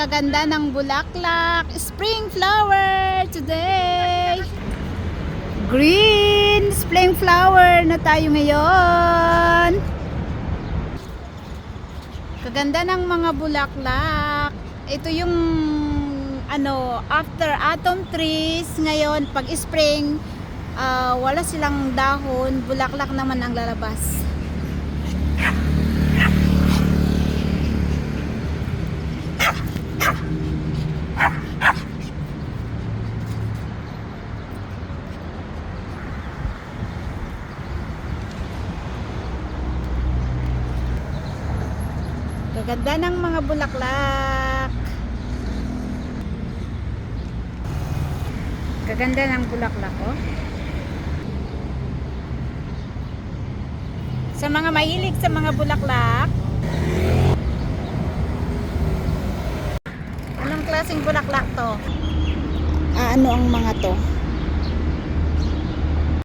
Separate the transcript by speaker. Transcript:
Speaker 1: napakaganda ng bulaklak. Spring flower today. Green spring flower na tayo ngayon. Kaganda ng mga bulaklak. Ito yung ano, after autumn trees ngayon pag spring ah, wala silang dahon, bulaklak naman ang lalabas. Kaganda ng mga bulaklak. Kaganda ng bulaklak, oh. Sa mga mahilig sa mga bulaklak, anong klaseng bulaklak to? Ah, ano ang mga to?